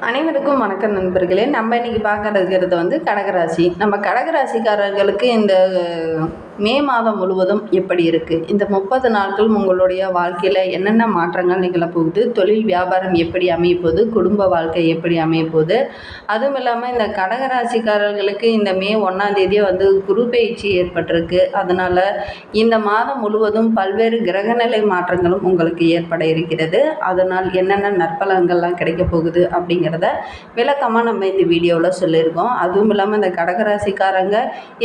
அனைவருக்கும் வணக்கம் நண்பர்களே. நம்ம இன்னைக்கு பார்க்கறது வந்து கடகராசி. நம்ம கடகராசிக்காரர்களுக்கு இந்த மே மாதம் முழுவதும் எப்படி இருக்குது இந்த முப்பது நாட்கள் உங்களுடைய வாழ்க்கையில் என்னென்ன மாற்றங்கள் நிகழப்போகுது தொழில் வியாபாரம் எப்படி அமையப்போகுது குடும்ப வாழ்க்கை எப்படி அமையப்போகுது அதுவும் இல்லாமல் இந்த கடகராசிக்காரர்களுக்கு இந்த மே ஒன்றாம் தேதியே வந்து குரு பயிற்சி ஏற்பட்டிருக்கு. அதனால் இந்த மாதம் முழுவதும் பல்வேறு கிரகநிலை மாற்றங்களும் உங்களுக்கு ஏற்பட இருக்கிறது. அதனால் என்னென்ன நற்பலன்கள்லாம் கிடைக்க போகுது அப்படிங்கிறத விளக்கமாக நம்ம இந்த வீடியோவில் சொல்லியிருக்கோம். அதுவும் இல்லாமல் இந்த கடகராசிக்காரங்க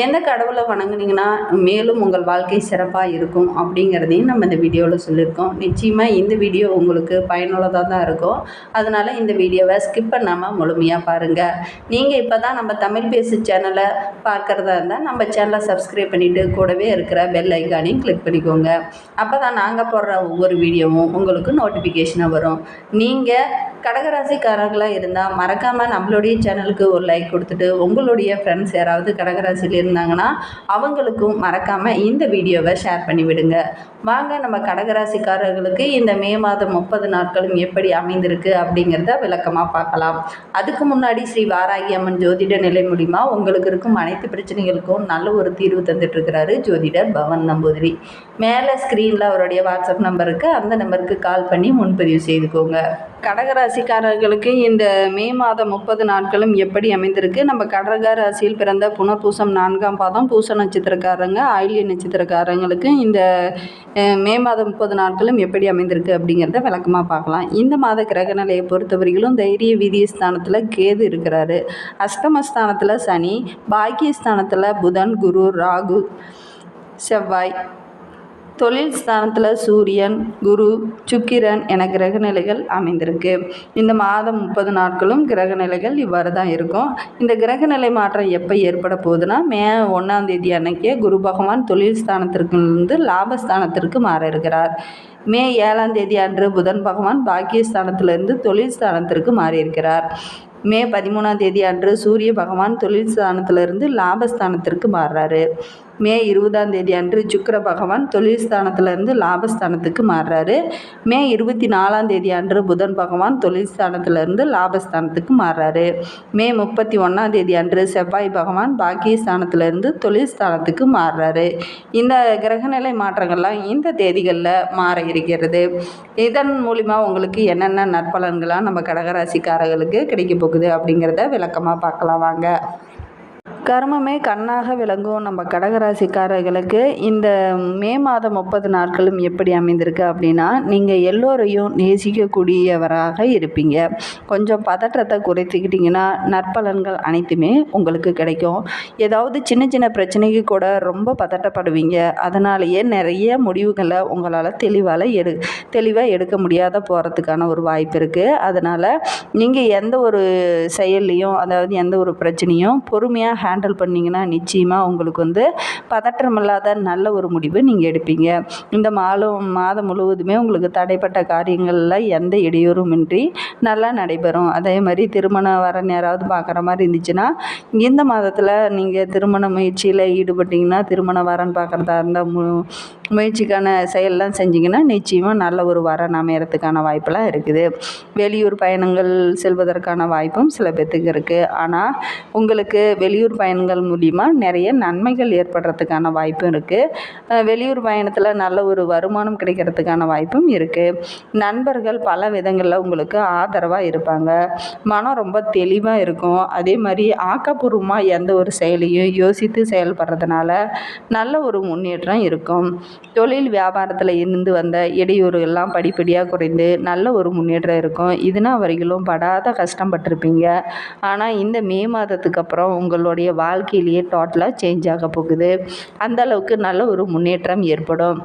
எந்த கடவுளை வணங்குனீங்கன்னா மேலும் உங்கள் வாழ்க்கை சிறப்பாக இருக்கும் அப்படிங்கிறதையும் நம்ம இந்த வீடியோவில் சொல்லியிருக்கோம். நிச்சயமாக இந்த வீடியோ உங்களுக்கு பயனுள்ளதாக தான் இருக்கும். அதனால் இந்த வீடியோவை ஸ்கிப் பண்ணாமல் முழுமையாக பாருங்கள் நீங்கள் இப்போ தான் நம்ம தமிழ் பேசு சேனலை பார்க்குறதா இருந்தால் நம்ம சேனலை சப்ஸ்கிரைப் பண்ணிவிட்டு கூடவே இருக்கிற பெல் ஐக்கானையும் கிளிக் பண்ணிக்கோங்க. அப்போ தான் நாங்கள் போடுற ஒவ்வொரு வீடியோவும் உங்களுக்கு நோட்டிஃபிகேஷனாக வரும். நீங்கள் கடகராசிக்காரர்களாக இருந்தால் மறக்காமல் நம்மளுடைய சேனலுக்கு ஒரு லைக் கொடுத்துட்டு உங்களுடைய ஃப்ரெண்ட்ஸ் யாராவது கடகராசியில் இருந்தாங்கன்னா அவங்களுக்கும் மறக்காமல் இந்த வீடியோவை ஷேர் பண்ணி விடுங்க வாங்க நம்ம கடகராசிக்காரர்களுக்கு இந்த மே மாதம் முப்பது நாட்களும் எப்படி அமைந்திருக்கு அப்படிங்கிறத விளக்கமாக பார்க்கலாம். அதுக்கு முன்னாடி ஸ்ரீ வாராகி அம்மன் ஜோதிட நிலை மூலிமா உங்களுக்கு இருக்கும் அனைத்து பிரச்சனைகளுக்கும் நல்ல ஒரு தீர்வு தந்துட்டுருக்கிறாரு ஜோதிடர் பவன் நம்பூதிரி. மேலே ஸ்க்ரீனில் அவருடைய வாட்ஸ்அப் நம்பருக்கு அந்த நம்பருக்கு கால் பண்ணி முன்பதிவு செய்துக்கோங்க. கடகராசிக்காரர்களுக்கு இந்த மே மாதம் முப்பது நாட்களும் எப்படி அமைந்திருக்கு? நம்ம கடக ராசியில் பிறந்த புனர்பூசம் நான்காம் பாதம் பூச நட்சத்திரக்காரங்க ஆயிலிய நட்சத்திரக்காரங்களுக்கு இந்த மே மாதம் முப்பது நாட்களும் எப்படி அமைந்திருக்கு அப்படிங்கிறத விளக்கமாக பார்க்கலாம். இந்த மாத கிரக நிலையை பொறுத்தவரையிலும் தைரிய வீதிய ஸ்தானத்தில் கேது இருக்கிறாரு. அஷ்டமஸ்தானத்தில் சனி பாக்கியஸ்தானத்தில் புதன் குரு ராகு செவ்வாய் தொழில் ஸ்தானத்தில் சூரியன் குரு சுக்கிரன் என கிரகநிலைகள் அமைந்திருக்கு. இந்த மாதம் முப்பது நாட்களும் கிரகநிலைகள் இவ்வாறு தான் இருக்கும். இந்த கிரகநிலை மாற்றம் எப்போ ஏற்பட போகுதுன்னா மே ஒன்றாம் தேதி அன்னைக்கே குரு பகவான் தொழில் ஸ்தானத்திற்கு லாபஸ்தானத்திற்கு மாற இருக்கிறார். மே ஏழாம் தேதி அன்று புதன் பகவான் பாக்கியஸ்தானத்திலிருந்து தொழில் ஸ்தானத்திற்கு மாறியிருக்கிறார். மே பதிமூணாம் தேதி அன்று சூரிய பகவான் தொழில் ஸ்தானத்திலிருந்து லாபஸ்தானத்திற்கு மாறுறாரு. மே இருபதாம் தேதி அன்று சுக்கர பகவான் தொழில் ஸ்தானத்திலிருந்து லாபஸ்தானத்துக்கு மாறுறாரு. மே இருபத்தி நாலாம் தேதி அன்று புதன் பகவான் தொழில் ஸ்தானத்திலிருந்து லாபஸ்தானத்துக்கு மாறுறாரு. மே முப்பத்தி ஒன்றாம் தேதி அன்று செவ்வாய் பகவான் பாக்கிய ஸ்தானத்திலிருந்து தொழில் ஸ்தானத்துக்கு மாறுறாரு. இந்த கிரகநிலை மாற்றங்கள்லாம் இந்த தேதிகளில் மாற இருக்கிறது. இதன் மூலிமா உங்களுக்கு என்னென்ன நற்பலன்களாக நம்ம கடகராசிக்காரர்களுக்கு கிடைக்க போகுது அப்படிங்கிறத விளக்கமாக பார்க்கலாம் வாங்க. கர்மமே கண்ணாக விளங்கும் நம்ம கடகராசிக்காரர்களுக்கு இந்த மே மாதம் முப்பது நாட்களும் எப்படி அமைந்திருக்கு அப்படின்னா நீங்கள் எல்லோரையும் நேசிக்கக்கூடியவராக இருப்பீங்க. கொஞ்சம் பதற்றத்தை குறைத்துக்கிட்டிங்கன்னா நற்பலன்கள் அனைத்துமே உங்களுக்கு கிடைக்கும். ஏதாவது சின்ன சின்ன பிரச்சனைக்கு கூட ரொம்ப பதட்டப்படுவீங்க. அதனாலேயே நிறைய முடிவுகளை உங்களால் தெளிவால் எடு தெளிவாக எடுக்க முடியாத போகிறதுக்கான ஒரு வாய்ப்பு இருக்குது அதனால் நீங்கள் எந்த ஒரு செயல்லையும் அதாவது எந்த ஒரு பிரச்சனையும் பொறுமையாக ஹேண்டில் பண்ணிங்கன்னா நிச்சயமாக உங்களுக்கு வந்து பதற்றமில்லாத நல்ல ஒரு முடிவு நீங்கள் எடுப்பீங்க. இந்த மாதம் மாதம் முழுவதுமே உங்களுக்கு தடைப்பட்ட காரியங்களில் எந்த இடையூறுமின்றி நல்லா நடைபெறும். அதே மாதிரி திருமணம் வர யாராவது பார்க்குற மாதிரி இருந்துச்சுன்னா இந்த மாதத்தில் நீங்கள் திருமண முயற்சியில் ஈடுபட்டிங்கன்னா திருமண வரன் பார்க்குறதா இருந்தால் மு முயற்சிக்கான செயல்லாம் செஞ்சிங்கன்னா நிச்சயமாக நல்ல ஒரு வரன் அமையறதுக்கான வாய்ப்பெல்லாம் இருக்குது. வெளியூர் பயணங்கள் செல்வதற்கான வாய்ப்பும் சில பேர்த்துக்கு இருக்குது ஆனால் உங்களுக்கு வெளியூர் பயணங்கள் மூலிமா நிறைய நன்மைகள் ஏற்படுறதுக்கான வாய்ப்பும் இருக்குது வெளியூர் பயணத்தில் நல்ல ஒரு வருமானம் கிடைக்கிறதுக்கான வாய்ப்பும் இருக்குது நண்பர்கள் பல விதங்களில் உங்களுக்கு ஆதரவாக இருப்பாங்க. மனம் ரொம்ப தெளிவாக இருக்கும். அதே மாதிரி ஆக்கப்பூர்வமாக எந்த ஒரு செயலையும் யோசித்து செயல்படுறதுனால நல்ல ஒரு முன்னேற்றம் இருக்கும். தொழில் வியாபாரத்தில் இருந்து வந்த இடையூறுகள்லாம் படிப்படியாக குறைந்து நல்ல ஒரு முன்னேற்றம் இருக்கும். இதுனா வரையிலும் படாத கஷ்டப்பட்டிருப்பீங்க ஆனால் இந்த மே மாதத்துக்கு அப்புறம் உங்களுடைய வாழ்க்கையிலேயே டோட்டலாக சேஞ்ச் ஆக போகுது. அந்தளவுக்கு நல்ல ஒரு முன்னேற்றம் ஏற்படும்.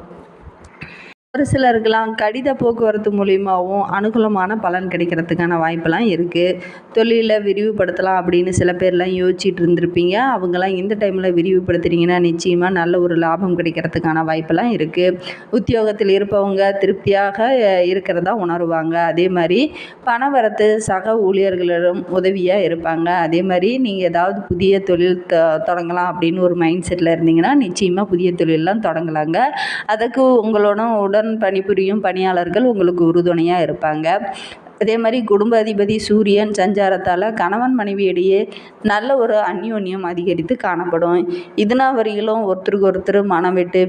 ஒரு சிலருக்கெல்லாம் கடித போக்குவரத்து மூலியமாகவும் அனுகூலமான பலன் கிடைக்கிறதுக்கான வாய்ப்பெல்லாம் இருக்குது தொழிலை விரிவுபடுத்தலாம் அப்படின்னு சில பேர்லாம் யோசிச்சுட்டு இருந்திருப்பீங்க. அவங்கெல்லாம் இந்த டைமில் விரிவுபடுத்துறீங்கன்னா நிச்சயமாக நல்ல ஒரு லாபம் கிடைக்கிறதுக்கான வாய்ப்பெல்லாம் இருக்குது உத்தியோகத்தில் இருப்பவங்க திருப்தியாக இருக்கிறதா உணருவாங்க. அதே மாதிரி பணவரத்து சக ஊழியர்களிடம் உதவியாக இருப்பாங்க. அதே மாதிரி நீங்கள் ஏதாவது புதிய தொழில் த தொடங்கலாம் அப்படின்னு ஒரு மைண்ட் செட்டில் இருந்தீங்கன்னா நிச்சயமாக புதிய தொழிலெலாம் தொடங்கலாங்க. அதுக்கு உங்களோட உடன் பணிபுரியும் பணியாளர்கள் உங்களுக்கு உறுதுணையாக இருப்பாங்க. அதே மாதிரி குடும்ப அதிபதி சூரியன் சஞ்சாரத்தால் கணவன் மனைவியிடையே நல்ல ஒரு அந்யோன்யம் அதிகரித்து காணப்படும். இதுனா வரையிலும் ஒருத்தருக்கு ஒருத்தர் மனம் விட்டு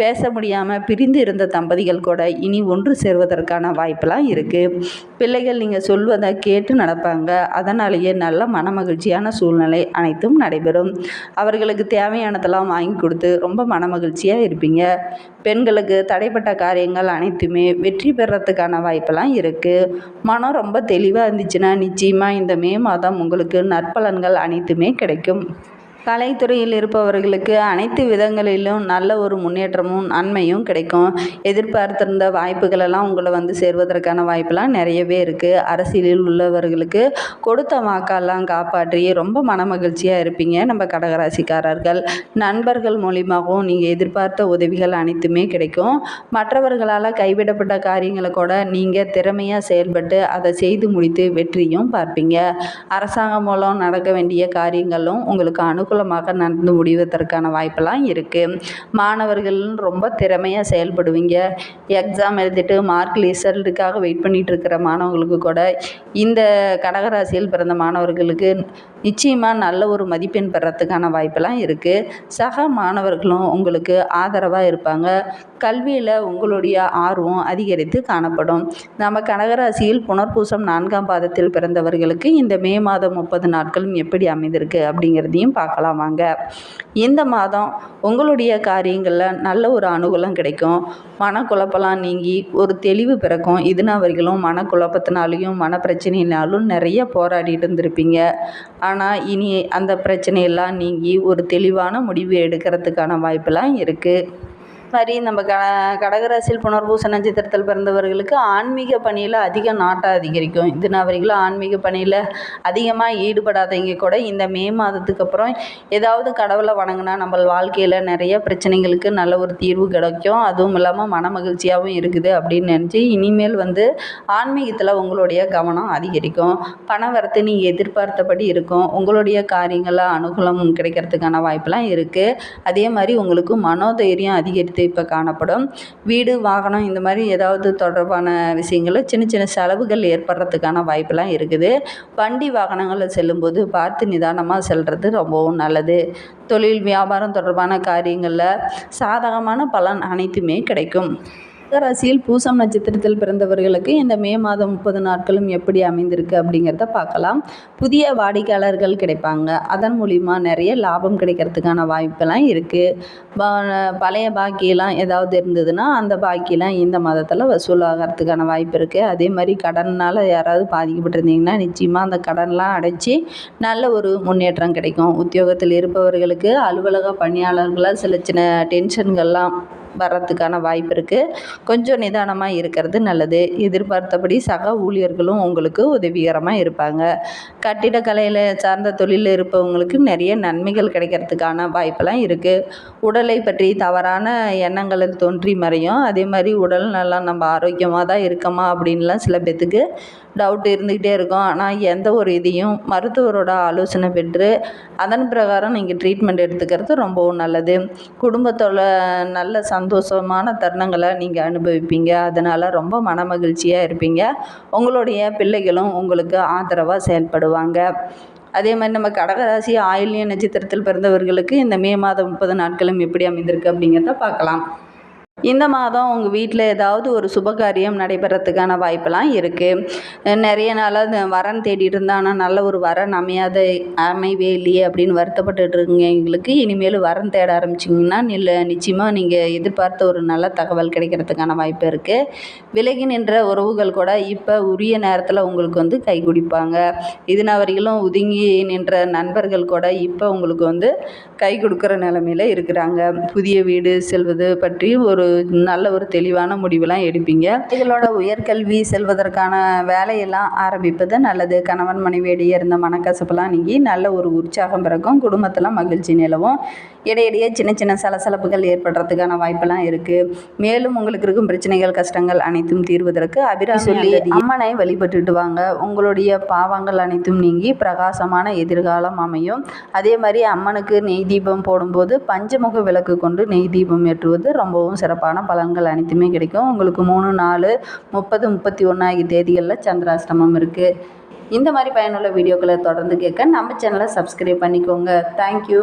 பேச முடியாமல் பிரிந்து இருந்த தம்பதிகள் கூட இனி ஒன்று சேர்வதற்கான வாய்ப்பெல்லாம் இருக்குது பிள்ளைகள் நீங்கள் சொல்வதை கேட்டு நடப்பாங்க. அதனாலேயே நல்ல மனமகிழ்ச்சியான சூழ்நிலை அனைத்தும் நடைபெறும். அவர்களுக்கு தேவையானதெல்லாம் வாங்கி கொடுத்து ரொம்ப மனமகிழ்ச்சியாக இருப்பீங்க. பெண்களுக்கு தடைப்பட்ட காரியங்கள் அனைத்துமே வெற்றி பெறத்துக்கான வாய்ப்பெல்லாம் இருக்குது மனம் ரொம்ப தெளிவாக இருந்துச்சுன்னா நிச்சயமாக இந்த மே மாதம் உங்களுக்கு நற்பலன்கள் அனைத்துமே கிடைக்கும். கலைத்துறையில் இருப்பவர்களுக்கு அனைத்து விதங்களிலும் நல்ல ஒரு முன்னேற்றமும் நன்மையும் கிடைக்கும். எதிர்பார்த்திருந்த வாய்ப்புகளெல்லாம் உங்களை வந்து சேர்வதற்கான வாய்ப்பெல்லாம் நிறையவே இருக்குது அரசியலில் உள்ளவர்களுக்கு கொடுத்த வாக்கெல்லாம் காப்பாற்றி ரொம்ப மனமகிழ்ச்சியாக இருப்பீங்க. நம்ம கடகராசிக்காரர்கள் நண்பர்கள் மூலியமாகவும் நீங்கள் எதிர்பார்த்த உதவிகள் அனைத்துமே கிடைக்கும். மற்றவர்களால் கைவிடப்பட்ட காரியங்களை கூட நீங்கள் திறமையாக செயல்பட்டு அதை செய்து முடித்து வெற்றியும் பார்ப்பீங்க. அரசாங்கம் மூலம் நடக்க வேண்டிய காரியங்களும் உங்களுக்கு அனுகூலம் அனுகூலமாக நடந்து முடிவதற்கான வாய்ப்பெல்லாம் இருக்குது மாணவர்கள் ரொம்ப திறமையாக செயல்படுவீங்க. எக்ஸாம் எழுதிட்டு மார்க் ரிசல்ட்டுக்காக வெயிட் பண்ணிகிட்டு இருக்கிற மாணவர்களுக்கு கூட இந்த கடகராசியில் பிறந்த மாணவர்களுக்கு நிச்சயமாக நல்ல ஒரு மதிப்பெண் பெறத்துக்கான வாய்ப்பெல்லாம் இருக்குது சக மாணவர்களும் உங்களுக்கு ஆதரவாக இருப்பாங்க. கல்வியில் உங்களுடைய ஆர்வம் அதிகரித்து காணப்படும். நம்ம கடகராசியில் புனர்பூசம் நான்காம் பாதத்தில் பிறந்தவர்களுக்கு இந்த மே மாதம் முப்பது நாட்களும் எப்படி அமைந்திருக்கு அப்படிங்கிறதையும் பார்க்கலாம். வாங்க. இந்த மாதம் உங்களுடைய காரியங்களில் நல்ல ஒரு அனுகூலம் கிடைக்கும். மனக்குழப்பெல்லாம் நீங்கி ஒரு தெளிவு பிறக்கும். இதுனா வரைகளும் மனக்குழப்பத்தினாலையும் மனப்பிரச்சனையினாலும் நிறைய போராடிட்டு இருந்திருப்பீங்க. ஆனால் இனி அந்த பிரச்சனையெல்லாம் நீங்கி ஒரு தெளிவான முடிவு எடுக்கிறதுக்கான வாய்ப்பெல்லாம் இருக்குது மாதிரி நம்ம க கடகராசியில் புனர்பூச நட்சத்திரத்தில் பிறந்தவர்களுக்கு ஆன்மீக பணியில் அதிக நாட்டம் அதிகரிக்கும். இது நான் வரைக்கும் ஆன்மீக பணியில் அதிகமாக ஈடுபடாதவங்க கூட இந்த மே மாதத்துக்கு அப்புறம் ஏதாவது கடவுளை வணங்கினா நம்ம வாழ்க்கையில் நிறைய பிரச்சனைகளுக்கு நல்ல ஒரு தீர்வு கிடைக்கும். அதுவும் இல்லாமல் மன மகிழ்ச்சியாகவும் இருக்குது அப்படின்னு நினச்சி இனிமேல் வந்து ஆன்மீகத்தில் உங்களுடைய கவனம் அதிகரிக்கும். பண வரத்து நீங்கள் எதிர்பார்த்தபடி இருக்கும். உங்களுடைய காரியங்களில் அனுகூலம் கிடைக்கிறதுக்கான வாய்ப்பெலாம் இருக்குது அதே மாதிரி உங்களுக்கு மனோதைரியம் அதிகரித்து இப்போ காணப்படும். வீடு வாகனம் இந்த மாதிரி ஏதாவது தொடர்பான விஷயங்களில் சின்ன சின்ன செலவுகள் ஏற்படுறதுக்கான வாய்ப்பெல்லாம் இருக்குது. வண்டி வாகனங்களில் செல்லும்போது பார்த்து நிதானமாக செல்வது ரொம்பவும் நல்லது. தொழில் வியாபாரம் தொடர்பான காரியங்களில் சாதகமான பலன் அனைத்துமே கிடைக்கும். ராசியில் பூசம் நட்சத்திரத்தில் பிறந்தவர்களுக்கு இந்த மே மாதம் முப்பது நாட்களும் எப்படி அமைந்திருக்கு அப்படிங்கிறத பார்க்கலாம். புதிய வாடிக்கையாளர்கள் கிடைப்பாங்க. அதன் மூலிமா நிறைய லாபம் கிடைக்கிறதுக்கான வாய்ப்பெல்லாம் இருக்குது பழைய பாக்கியெல்லாம் ஏதாவது இருந்ததுன்னா அந்த பாக்கியெல்லாம் இந்த மாதத்தில் வசூலாகிறதுக்கான வாய்ப்பு இருக்குது அதே மாதிரி கடனால் யாராவது பாதிக்கப்பட்டிருந்தீங்கன்னா நிச்சயமாக அந்த கடன்லாம் அடைச்சி நல்ல ஒரு முன்னேற்றம் கிடைக்கும். உத்தியோகத்தில் இருப்பவர்களுக்கு அலுவலக பணியாளர்களாக சில சின்ன டென்ஷன்கள்லாம் வர்றதுக்கான வாய்ப்பு இருக்குது கொஞ்சம் நிதானமாக இருக்கிறது நல்லது. எதிர்பார்த்தபடி சக ஊழியர்களும் உங்களுக்கு உதவிகரமாக இருப்பாங்க. கட்டிடக்கலையில் சார்ந்த தொழிலில் இருப்பவங்களுக்கு நிறைய நன்மைகள் கிடைக்கிறதுக்கான வாய்ப்பெல்லாம் இருக்குது உடலை பற்றி தவறான எண்ணங்கள் தோன்றி மறையும். அதே மாதிரி உடல் நல்லா நம்ம ஆரோக்கியமாக தான் இருக்கமா அப்படின்லாம் சில பேர்த்துக்கு டவுட் இருந்துக்கிட்டே இருக்கும். ஆனால் எந்த ஒரு இதையும் மருத்துவரோட ஆலோசனை பெற்று அதன் பிரகாரம் நீங்கள் ட்ரீட்மெண்ட் எடுத்துக்கிறது ரொம்பவும் நல்லது. குடும்பத்தோட நல்ல சந்தோஷமான தருணங்களை நீங்கள் அனுபவிப்பீங்க. அதனால் ரொம்ப மனமகிழ்ச்சியாக இருப்பீங்க. உங்களுடைய பிள்ளைகளும் உங்களுக்கு ஆதரவாக செயல்படுவாங்க. அதே மாதிரி நம்ம கடகராசி ஆயில்ய நட்சத்திரத்தில் பிறந்தவர்களுக்கு இந்த மே மாதம் முப்பது நாட்களும் எப்படி அமைந்திருக்கு அப்படிங்கிறத பார்க்கலாம். இந்த மாதம் உங்கள் வீட்டில் ஏதாவது ஒரு சுபகாரியம் நடைபெறத்துக்கான வாய்ப்பெல்லாம் இருக்குது நிறைய நாளாக வரன் தேடிட்டு இருந்தால் ஆனால் நல்ல ஒரு வரன் அமையாத அமையவே இல்லையே அப்படின்னு வருத்தப்பட்டுட்டு இருக்கீங்களுக்கு இனிமேல் வரன் தேட ஆரம்பிச்சிங்கன்னா நில நிச்சயமாக நீங்கள் எதிர்பார்த்த ஒரு நல்ல தகவல் கிடைக்கிறதுக்கான வாய்ப்பு இருக்குது விலகி நின்ற உறவுகள் கூட இப்போ உரிய நேரத்தில் உங்களுக்கு வந்து கை குடிப்பாங்க. இதுனா வரையிலும் ஒதுங்கி நின்ற நண்பர்கள் கூட இப்போ உங்களுக்கு வந்து கை கொடுக்குற நிலமையில இருக்கிறாங்க. புதிய வீடு செல்வது பற்றி ஒரு நல்ல ஒரு தெளிவான முடிவெல்லாம் எடுப்பீங்க. இதோட உயர்கல்வி செல்வதற்கான வேலையெல்லாம் ஆரம்பிப்பது நல்லது. கணவன் மனைவியிடையே இருந்த மனக்கசப்பெல்லாம் நீங்கி நல்ல ஒரு உற்சாகம் பிறக்கும். குடும்பத்தில் மகிழ்ச்சி நிலவும். இடையிடையே சின்ன சின்ன சலசலப்புகள் ஏற்படுறதுக்கான வாய்ப்பெல்லாம் இருக்குது மேலும் உங்களுக்கு இருக்கும் பிரச்சனைகள் கஷ்டங்கள் அனைத்தும் தீர்வதற்கு அபிராமி சொல்லி அம்மனை வழிபட்டுட்டு வாங்க. உங்களுடைய பாவங்கள் அனைத்தும் நீங்கி பிரகாசமான எதிர்காலம் அமையும். அதே மாதிரி அம்மனுக்கு நெய் தீபம் போடும்போது பஞ்சமுக விளக்கு கொண்டு நெய் தீபம் ஏற்றுவது ரொம்பவும் சிறப்பு. சிறப்பான பலன்கள் அனைத்துமே கிடைக்கும். உங்களுக்கு மூணு நாலு முப்பது முப்பத்தி ஒன்று ஆகிய தேதிகளில் சந்திராஷ்டமம் இருக்குது இந்த மாதிரி பயனுள்ள வீடியோக்களை தொடர்ந்து கேட்க நம்ம சேனலை சப்ஸ்கிரைப் பண்ணிக்கோங்க. தேங்க்யூ